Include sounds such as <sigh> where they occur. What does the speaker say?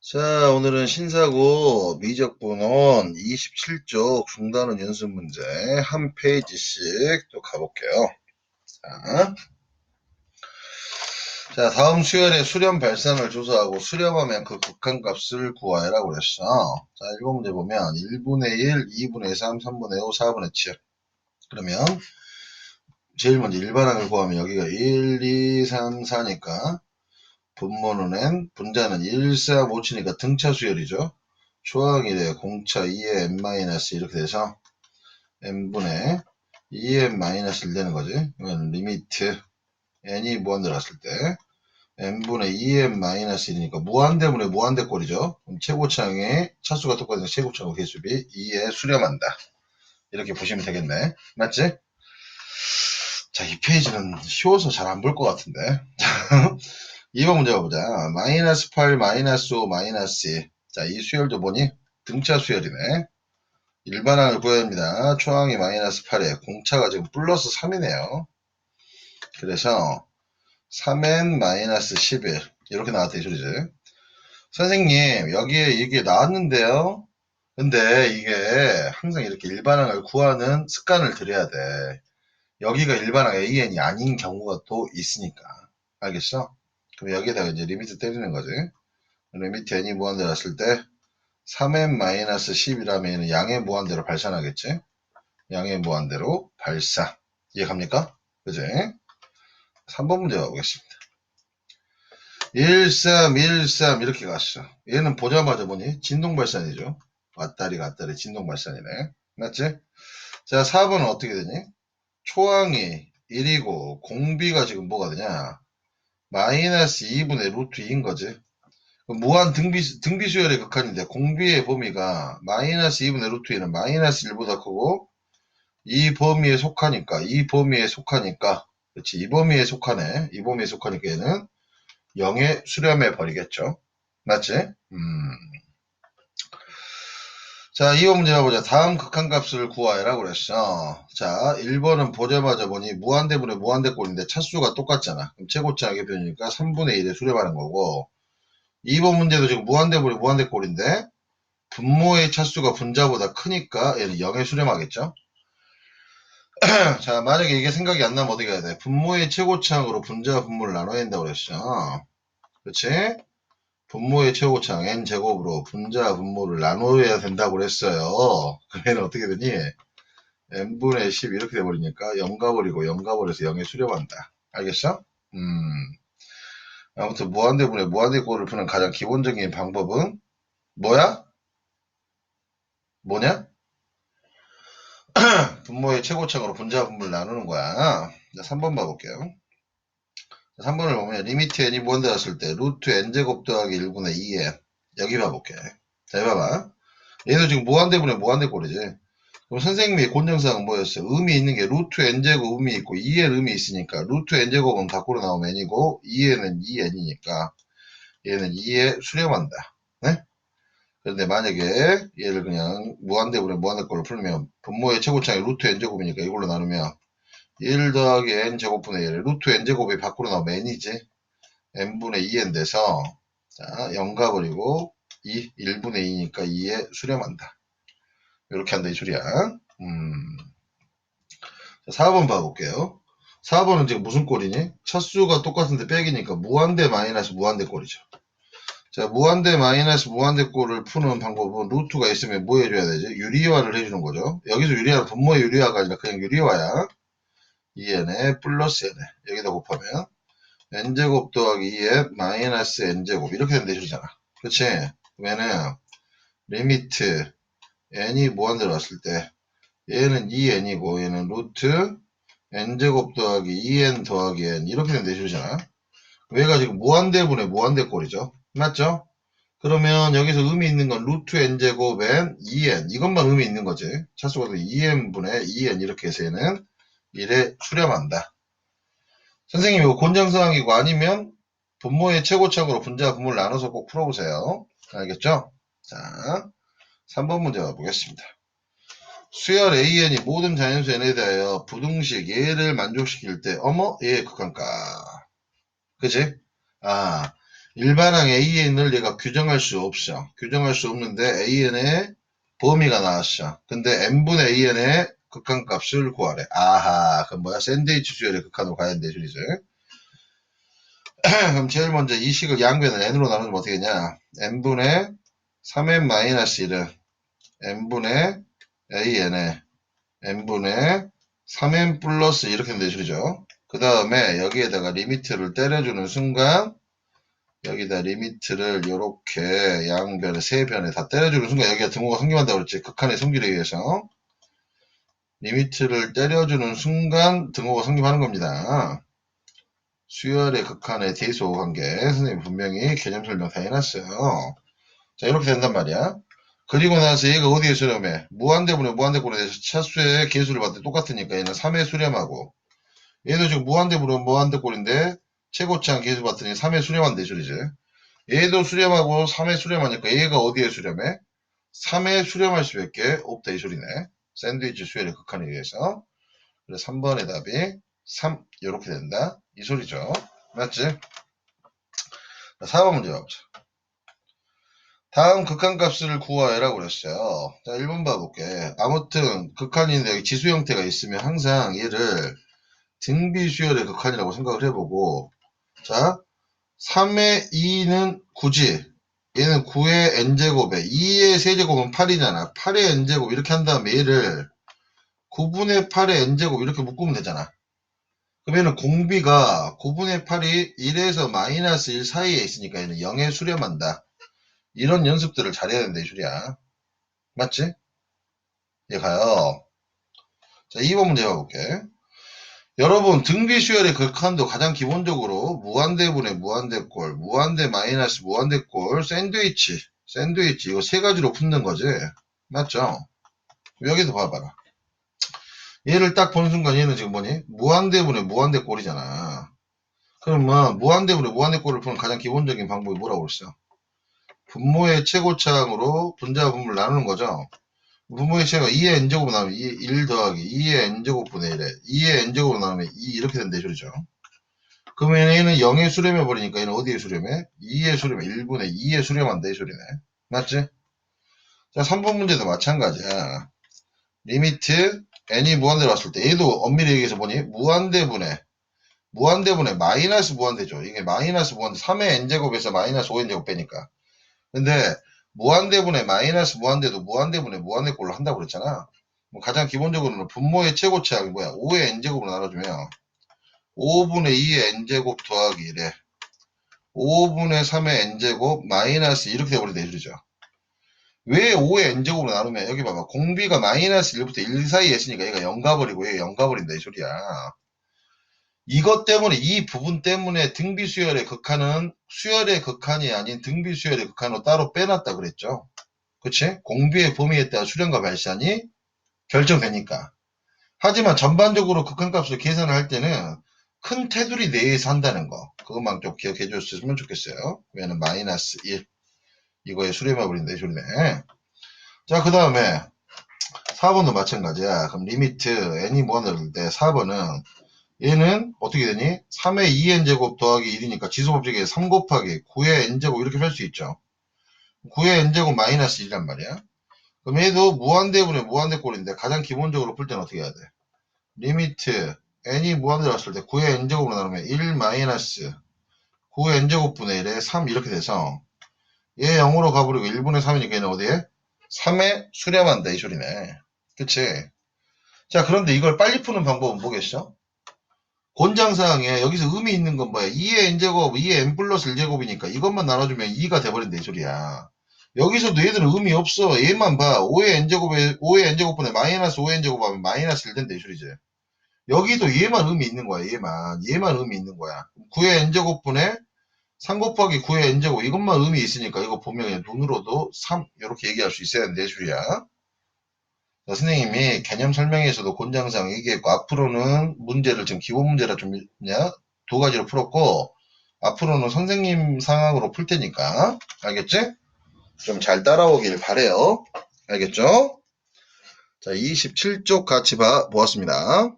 자, 오늘은 신사고 미적분원 27쪽 중단원 연습 문제 한 페이지씩 또 가볼게요. 자, 자, 다음 수열의 수렴 발산을 조사하고 수렴하면 그 극한값을 구하라고 그랬어. 자, 1번 문제 보면 1분의 1, 2분의 3, 3분의 5, 4분의 7. 그러면 제일 먼저 일반항을 구하면 여기가 1, 2, 3, 4니까 분모는 n, 분자는 1, 4, 5 치니까 등차 수열이죠. 초항이 돼 공차 2의 n- 이렇게 돼서 n분의 2n 1 되는 거지. 이건 리미트 n이 무한대 났을 때 n분의 2n 1이니까 무한대분의 무한대 꼴이죠. 그럼 최고차항의 차수가 똑같은 최고차항 개수비 2에 수렴한다. 이렇게 보시면 되겠네. 맞지? 자, 이 페이지는 쉬워서 잘 안 볼 것 같은데. <laughs> 2번 문제 가보자. 마이너스 8, 마이너스 5, 마이너스 2. 자, 이 수열도 보니 등차 수열이네. 일반항을 구해야 합니다. 초항이 마이너스 8에 공차가 지금 플러스 3이네요. 그래서 3n 마이너스 11 이렇게 나왔다 이 소리지. 선생님 여기에 이게 나왔는데요. 근데 이게 항상 이렇게 일반항을 구하는 습관을 들여야 돼. 여기가 일반항 AN이 아닌 경우가 또 있으니까. 알겠어? 그럼 여기에다가 이제 리미트 때리는 거지. 리미트 n이 무한대 났을 때 3n-10이라면 양의 무한대로 발산하겠지? 양의 무한대로 발산. 이해갑니까? 그지? 3번 문제 가보겠습니다. 1, 3, 1, 3 이렇게 갔어. 얘는 보자마자 뭐니? 진동 발산이죠. 왔다리 갔다리 진동 발산이네. 맞지? 자, 4번은 어떻게 되니? 초항이 1이고 공비가 지금 뭐가 되냐? 마이너스 2분의 루트 2인 거지. 무한 등비, 등비 수열의 극한인데 공비의 범위가 마이너스 2분의 루트 2는 마이너스 1보다 크고 이 범위에 속하니까 이 범위에 속하니까 그렇지 이 범위에 속하네 이 범위에 속하니까 얘는 0에 수렴해 버리겠죠 맞지? 음. 자 2번 문제 가보자 다음 극한값을 구하라고 그랬어 자 1번은 보자마자 보니 무한대분의 무한대꼴인데 차수가 똑같잖아 그럼 최고차하게 변이니까 3분의 1에 수렴하는 거고 2번 문제도 지금 무한대분의 무한대꼴인데 분모의 차수가 분자보다 크니까 얘는 0에 수렴하겠죠 <clears throat> 자, 만약에 이게 생각이 안 나면 어떻게 해야 돼? 분모의 최고차항으로 분자와 분모를 나눠야 된다고 그랬어. 그치? 분모의 최고차항 n제곱으로 분자와 분모를 나눠야 된다고 그랬어요. <laughs> 그러면 어떻게 되니? n분의 10 이렇게 돼버리니까 0 가버리고 0 가버려서 0에 수렴한다. 알겠어? 음. 아무튼 무한대분의 무한대꼴을 푸는 가장 기본적인 방법은 뭐야? 뭐냐? <clears throat> 분모의 최고차항으로 분자 분모를 나누는 거야. 자, 3번 봐볼게요. 3번을 보면 리미트 n이 무한대 왔을 때 루트 n제곱 더하기 1분의 2n 여기 봐볼게. 자, 봐봐. 얘도 지금 무한대분의 무한대꼴이지. 그럼 선생님의 곤정사항은 뭐였어요? 의미 있는 게 루트 n제곱 의미 있고 2n 의미 있으니까 루트 n제곱은 밖으로 나오면 n이고 2n은 2n이니까 얘는 2에 수렴한다. 네? 그런데 만약에 얘를 그냥 무한대분의 무한대꼴로 풀면 분모의 최고차항이 루트 n제곱이니까 이걸로 나누면 1 더하기 n제곱분의 1 루트 n제곱이 밖으로 나오면 n이지 n분의 2n 돼서 자, 0 가 버리고 2, 1분의 2니까 2에 수렴한다. 이렇게 한다 이 소리야. 음. 자, 4번 봐볼게요. 4번은 지금 무슨 꼴이니? 차수가 똑같은데 빼기니까 무한대 마이너스 무한대 꼴이죠. 자, 무한대 마이너스 무한대 꼴을 푸는 방법은 루트가 있으면 뭐 해줘야 되지? 유리화를 해주는 거죠. 여기서 유리화는 분모의 유리화가 아니라 그냥 유리화야. 2n에 플러스 n에 여기다 곱하면 n제곱 더하기 2에 마이너스 n제곱 이렇게 이 소리잖아. 그렇지? 그러면은 리미트 n이 무한대로 왔을 때 얘는 2n이고 얘는 루트 n제곱 더하기 2n 더하기 n 이렇게 이 소리잖아. 얘가 지금 무한대분의 무한대꼴이죠. 맞죠? 그러면 여기서 의미 있는 건 루트 n제곱 n 2n 이것만 의미 있는 거지. 차수가 2n분의 2n 이렇게 해서 얘는 1에 수렴한다. 선생님 이거 곤장사항이고 아니면 분모의 최고차항으로 분자와 분모를 나눠서 꼭 풀어보세요. 알겠죠? 자, 3번 문제 가보겠습니다. 수열 AN이 모든 자연수 N에 대하여 부등식 얘를 만족시킬 때 어머 얘의 극한가 그지? 아 일반항 AN을 얘가 규정할 수 없어. 규정할 수 없는데 AN의 범위가 나왔어. 근데 n분의 AN의 극한값을 구하래. 아하, 그럼 뭐야? 샌드위치 수열의 극한으로 가야 되는데, 줄이죠. <clears throat> 그럼 제일 먼저 이 식을 양변을 n으로 나누면 어떻게 되냐? n분의 3n-1을 n분의 an에 n분의 3n 플러스 이렇게 되는 대줄이죠. 그 다음에 여기에다가 리미트를 때려주는 순간 여기다 리미트를 이렇게 양변에 세 변에 다 때려주는 순간 여기가 등호가 성립한다고 그랬지. 극한의 성질에 의해서 리미트를 때려주는 순간 등호가 성립하는 겁니다. 수열의 극한의 대소 관계 선생님 분명히 개념 설명 다 해놨어요. 자 이렇게 된단 말이야. 그리고 나서 얘가 어디에 수렴해? 무한대분의 무한대꼴에 대해서 차수의 개수를 봤을 때 똑같으니까 얘는 3의 수렴하고 얘도 지금 무한대분의 무한대꼴인데 최고치한 개수 봤더니 3의 수렴한대 소리지. 얘도 수렴하고 3의 수렴하니까 얘가 어디에 수렴해? 3의 수렴할 수밖에 없다 이 소리네. 샌드위치 수열의 극한에 의해서. 그래서 3번의 답이 3 이렇게 된다. 이 소리죠. 맞지? 자, 4번 문제 봐보자. 다음 극한값을 구하여라고 그랬어요. 자, 1번 봐볼게. 아무튼 극한인데 여기 지수 형태가 있으면 항상 얘를 등비 수열의 극한이라고 생각을 해보고 자 3의 2는 9지 얘는 9의 n제곱에 2의 세제곱은 8이잖아. 8의 n제곱 이렇게 한 다음에 얘를 9분의 8의 n제곱 이렇게 묶으면 되잖아. 그러면 공비가 9분의 8이 1에서 마이너스 1 사이에 있으니까 얘는 0에 수렴한다. 이런 연습들을 잘해야 된다 이 소리야. 맞지? 얘 가요? 자 2번 문제 봐볼게 여러분 등비수열의 극한도 가장 기본적으로 무한대분의 무한대꼴, 무한대 마이너스 무한대꼴, 샌드위치, 샌드위치 이거 세 가지로 푸는 거지. 맞죠? 여기도 봐봐라. 얘를 딱 보는 순간 얘는 지금 뭐니? 무한대분의 무한대꼴이잖아. 그러면 무한대분의 무한대꼴을 푸는 가장 기본적인 방법이 뭐라고 그랬어? 분모의 최고차항으로 분자 분모를 나누는 거죠. 분모의 최가 2의 n제곱으로 나누면 2, 1 더하기 2의 n제곱분의 1에 2의 n제곱으로 나누면 2 이렇게 된다 이 소리죠. 그러면 얘는 0에 수렴해 버리니까 얘는 어디에 수렴해? 2에 수렴해 1분의 2에 수렴한다 이 소리네. 맞지? 자 3번 문제도 마찬가지야. 리미트 n이 무한대로 왔을 때 얘도 엄밀히 얘기해서 뭐니? 무한대분의 무한대분의 마이너스 무한대죠. 이게 마이너스 무한대 3의 n제곱에서 마이너스 5n제곱 빼니까. 근데 무한대분의 마이너스 무한대도 무한대분의 무한대꼴로 한다고 그랬잖아. 뭐 가장 기본적으로는 분모의 최고차항이 뭐야? 5의 n제곱으로 나눠주면 5분의 2의 n제곱 더하기 1에 5분의 3의 n제곱 마이너스 이렇게 돼버린다 이 소리죠. 왜 5의 n제곱으로 나누면 여기 봐봐 공비가 마이너스 1부터 1 사이에 있으니까 얘가 0 가버리고 얘가 0 가버린다 이 소리야. 이것 때문에 이 부분 때문에 등비 수열의 극한은 수열의 극한이 아닌 등비 수열의 극한으로 따로 빼놨다 그랬죠. 그치? 공비의 범위에 따라 수렴과 발산이 결정되니까. 하지만 전반적으로 극한값을 계산을 할 때는 큰 테두리 내에서 한다는 거. 그것만 좀 기억해 줬으면 좋겠어요. 왜냐면 마이너스 1. 이거에 수렴해 버린다 이 소리네. 자, 그 다음에 4번도 마찬가지야. 그럼 리미트 n이 무한대일 때 4번은 얘는 어떻게 되니? 3의 2n제곱 더하기 1이니까 지수법칙에 3 곱하기 9의 n제곱 이렇게 펼 수 있죠. 9의 n제곱 마이너스 1이란 말이야. 그럼 얘도 무한대분의 무한대꼴인데 가장 기본적으로 풀 때는 어떻게 해야 돼? 리미트 n이 무한대로 왔을 때 9의 n제곱으로 나누면 1 마이너스 9의 n제곱분의 1에 3 이렇게 돼서 얘 0으로 가버리고 1분의 3이니까 얘는 어디에? 3에 수렴한다 이 소리네. 그치? 자 그런데 이걸 빨리 푸는 방법은 뭐겠어? 권장사항에 여기서 의미 있는 건 뭐야? 2의 n제곱, 2의 n 플러스 1제곱이니까 이것만 나눠주면 2가 돼버린다 이 소리야. 여기서도 얘들은 의미 없어. 얘만 봐. 5의 n제곱에 5의 n제곱분에 마이너스 5의 n제곱 하면 마이너스 1 된다 이 소리지. 여기도 얘만 의미 있는 거야. 얘만. 얘만 의미 있는 거야. 9의 n제곱분에 3 곱하기 9의 n제곱 이것만 의미 있으니까 이거 보면 눈으로도 3 이렇게 얘기할 수 있어야 된다 이 소리야. 자, 선생님이 개념 설명에서도 권장상 얘기했고 앞으로는 문제를 지금 기본 문제라 좀 그냥 두 가지로 풀었고 앞으로는 선생님 상황으로 풀 테니까 알겠지? 좀 잘 따라오길 바래요. 알겠죠? 자, 27쪽 같이 봐 보았습니다.